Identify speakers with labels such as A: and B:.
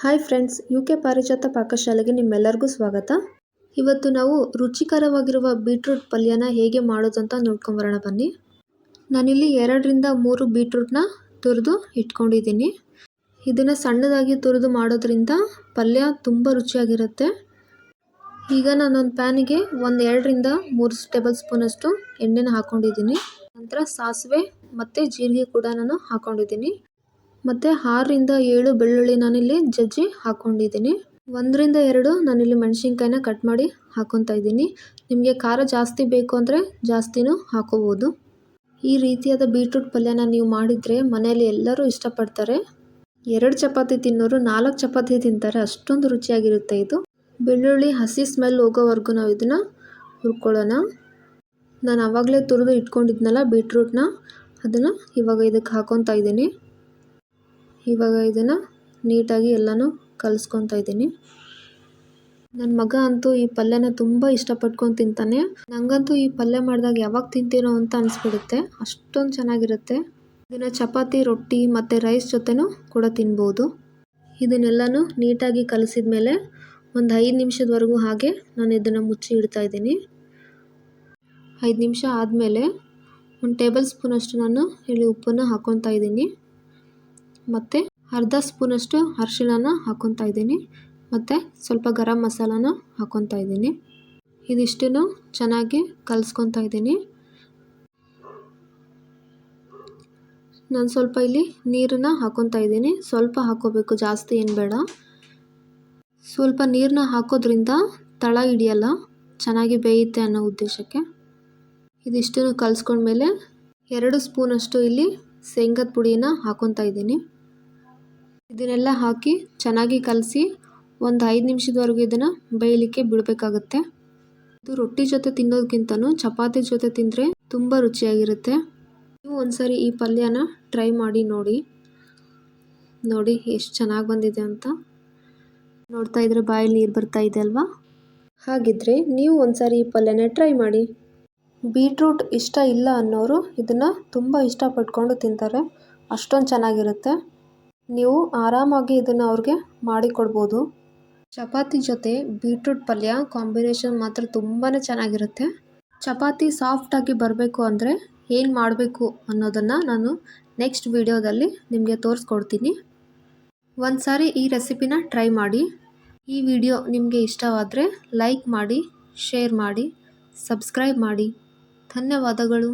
A: Hi friends U K ಪಾರಿಜಾತ ಪಾಕಶಾಲೆಗೆ ನಿಮ್ಮೆಲ್ಲರಿಗೂ ಸ್ವಾಗತ. ಇವತ್ತು ನಾವು ರುಚಿಕರವಾಗಿರುವ ಬೀಟ್ರೂಟ್ ಪಲ್ಯನ ಹೇಗೆ ಮಾಡೋದು ಅಂತ ನೋಡ್ಕೊಂಬರೋಣ ಬನ್ನಿ. ನಾನಿಲ್ಲಿ ಎರಡರಿಂದ ಮೂರು ಬೀಟ್ರೂಟ್ನ ತುರಿದು ಇಟ್ಕೊಂಡಿದ್ದೀನಿ. ಇದನ್ನು ಸಣ್ಣದಾಗಿ ತುರಿದು ಮಾಡೋದ್ರಿಂದ ಪಲ್ಯ ತುಂಬ ರುಚಿಯಾಗಿರುತ್ತೆ. ಈಗ ನಾನೊಂದು ಪ್ಯಾನಿಗೆ ಒಂದು ಎರಡರಿಂದ ಮೂರು ಟೇಬಲ್ ಸ್ಪೂನಷ್ಟು ಎಣ್ಣೆನ ಹಾಕ್ಕೊಂಡಿದ್ದೀನಿ ನಂತರ ಸಾಸಿವೆ ಮತ್ತು ಜೀರಿಗೆ ಕೂಡ ನಾನು ಹಾಕ್ಕೊಂಡಿದ್ದೀನಿ ಮತ್ತು ಆರರಿಂದ ಏಳು ಬೆಳ್ಳುಳ್ಳಿ ನಾನಿಲ್ಲಿ ಜಜ್ಜಿ ಹಾಕ್ಕೊಂಡಿದ್ದೀನಿ ಒಂದರಿಂದ ಎರಡು ನಾನಿಲ್ಲಿ ಮೆಣಸಿನ್ಕಾಯಿನ ಕಟ್ ಮಾಡಿ ಹಾಕ್ಕೊತಾ ಇದ್ದೀನಿ. ನಿಮಗೆ ಖಾರ ಜಾಸ್ತಿ ಬೇಕು ಅಂದರೆ ಜಾಸ್ತಿನೂ ಹಾಕೋಬೋದು. ಈ ರೀತಿಯಾದ ಬೀಟ್ರೂಟ್ ಪಲ್ಯನ ನೀವು ಮಾಡಿದರೆ ಮನೆಯಲ್ಲಿ ಎಲ್ಲರೂ ಇಷ್ಟಪಡ್ತಾರೆ. ಎರಡು ಚಪಾತಿ ತಿನ್ನೋರು ನಾಲ್ಕು ಚಪಾತಿ ತಿಂತಾರೆ. ಅಷ್ಟೊಂದು ರುಚಿಯಾಗಿರುತ್ತೆ ಇದು. ಬೆಳ್ಳುಳ್ಳಿ ಹಸಿ ಸ್ಮೆಲ್ ಹೋಗೋವರೆಗೂ ನಾವು ಇದನ್ನು ಹುರ್ಕೊಳ್ಳೋಣ. ನಾನು ಆವಾಗಲೇ ತುರಿದು ಇಟ್ಕೊಂಡಿದ್ನಲ್ಲ ಬೀಟ್ರೂಟ್ನ, ಅದನ್ನು ಇವಾಗ ಇದಕ್ಕೆ ಹಾಕೊತಾ ಇದ್ದೀನಿ. ಇವಾಗ ಇದನ್ನು ನೀಟಾಗಿ ಎಲ್ಲನೂ ಕಲಿಸ್ಕೊತಾ ಇದ್ದೀನಿ. ನನ್ನ ಮಗ ಅಂತೂ ಈ ಪಲ್ಯನ ತುಂಬ ಇಷ್ಟಪಟ್ಕೊಂಡು ತಿಂತಾನೆ. ನನಗಂತೂ ಈ ಪಲ್ಯ ಮಾಡಿದಾಗ ಯಾವಾಗ ತಿಂತೀನೋ ಅಂತ ಅನಿಸ್ಬಿಡುತ್ತೆ. ಅಷ್ಟೊಂದು ಚೆನ್ನಾಗಿರುತ್ತೆ. ಇದನ್ನು ಚಪಾತಿ, ರೊಟ್ಟಿ ಮತ್ತು ರೈಸ್ ಜೊತೆನೂ ಕೂಡ ತಿನ್ಬೋದು. ಇದನ್ನೆಲ್ಲನೂ ನೀಟಾಗಿ ಕಲಿಸಿದ ಮೇಲೆ ಒಂದು ಐದು ನಿಮಿಷದವರೆಗೂ ಹಾಗೆ ನಾನು ಇದನ್ನು ಮುಚ್ಚಿ ಇಡ್ತಾ ಇದ್ದೀನಿ. ಐದು ನಿಮಿಷ ಆದಮೇಲೆ ಒಂದು ಟೇಬಲ್ ಸ್ಪೂನಷ್ಟು ನಾನು ಇಲ್ಲಿ ಉಪ್ಪನ್ನು ಹಾಕ್ಕೊತಾ ಇದ್ದೀನಿ. ಮತ್ತು ಅರ್ಧ ಸ್ಪೂನಷ್ಟು ಅರಿಶಿಣನ ಹಾಕ್ಕೊತಾ ಇದ್ದೀನಿ. ಮತ್ತು ಸ್ವಲ್ಪ ಗರಂ ಮಸಾಲಾನ ಹಾಕ್ಕೊತಾ ಇದ್ದೀನಿ. ಇದಿಷ್ಟನ್ನು ಚೆನ್ನಾಗಿ ಕಲಿಸ್ಕೊತಾ ಇದ್ದೀನಿ. ನಾನು ಸ್ವಲ್ಪ ಇಲ್ಲಿ ನೀರನ್ನ ಹಾಕ್ಕೊತಾ ಇದ್ದೀನಿ. ಸ್ವಲ್ಪ ಹಾಕ್ಕೋಬೇಕು ಜಾಸ್ತಿ ಏನು ಬೇಡ. ಸ್ವಲ್ಪ ನೀರನ್ನ ಹಾಕೋದ್ರಿಂದ ತಳ ಹಿಡಿಯಲ್ಲ, ಚೆನ್ನಾಗಿ ಬೇಯುತ್ತೆ ಅನ್ನೋ ಉದ್ದೇಶಕ್ಕೆ. ಇದಿಷ್ಟನ್ನು ಕಲಿಸ್ಕೊಂಡ್ಮೇಲೆ ಎರಡು ಸ್ಪೂನಷ್ಟು ಇಲ್ಲಿ ಶೇಂಗದ ಪುಡಿನ ಹಾಕ್ಕೊತಾ ಇದ್ದೀನಿ. ಇದನ್ನೆಲ್ಲ ಹಾಕಿ ಚೆನ್ನಾಗಿ ಕಲಸಿ ಒಂದು ಐದು ನಿಮಿಷದವರೆಗೂ ಇದನ್ನು ಬೇಯಲಿಕ್ಕೆ ಬಿಡಬೇಕಾಗುತ್ತೆ. ಇದು ರೊಟ್ಟಿ ಜೊತೆ ತಿನ್ನೋದಕ್ಕಿಂತನೂ ಚಪಾತಿ ಜೊತೆ ತಿಂದರೆ ತುಂಬ ರುಚಿಯಾಗಿರುತ್ತೆ. ನೀವು ಒಂದ್ಸರಿ ಈ ಪಲ್ಯನ ಟ್ರೈ ಮಾಡಿ ನೋಡಿ. ನೋಡಿ ಎಷ್ಟು ಚೆನ್ನಾಗಿ ಬಂದಿದೆ ಅಂತ. ನೋಡ್ತಾ ಇದ್ರೆ ಬಾಯಲ್ಲಿ ನೀರು ಬರ್ತಾ ಇದೆ ಅಲ್ವಾ? ಹಾಗಿದ್ರೆ ನೀವು ಒಂದ್ಸರಿ ಈ ಪಲ್ಯನ ಟ್ರೈ ಮಾಡಿ. ಬೀಟ್ರೂಟ್ ಇಷ್ಟ ಇಲ್ಲ ಅನ್ನೋರು ಇದನ್ನು ತುಂಬ ಇಷ್ಟಪಟ್ಕೊಂಡು ತಿಂತಾರೆ. ಅಷ್ಟೊಂದು ಚೆನ್ನಾಗಿರುತ್ತೆ. ನೀವು ಆರಾಮಾಗಿ ಇದನ್ನು ಅವ್ರಿಗೆ ಮಾಡಿಕೊಡ್ಬೋದು. ಚಪಾತಿ ಜೊತೆ ಬೀಟ್ರೂಟ್ ಪಲ್ಯ ಕಾಂಬಿನೇಷನ್ ಮಾತ್ರ ತುಂಬಾ ಚೆನ್ನಾಗಿರುತ್ತೆ. ಚಪಾತಿ ಸಾಫ್ಟಾಗಿ ಬರಬೇಕು ಅಂದರೆ ಏನು ಮಾಡಬೇಕು ಅನ್ನೋದನ್ನು ನಾನು ನೆಕ್ಸ್ಟ್ ವಿಡಿಯೋದಲ್ಲಿ ನಿಮಗೆ ತೋರಿಸ್ಕೊಡ್ತೀನಿ. ಒಂದು ಸಾರಿ ಈ ರೆಸಿಪಿನ ಟ್ರೈ ಮಾಡಿ. ಈ ವಿಡಿಯೋ ನಿಮಗೆ ಇಷ್ಟವಾದರೆ ಲೈಕ್ ಮಾಡಿ, ಶೇರ್ ಮಾಡಿ, ಸಬ್ಸ್ಕ್ರೈಬ್ ಮಾಡಿ. ಧನ್ಯವಾದಗಳು.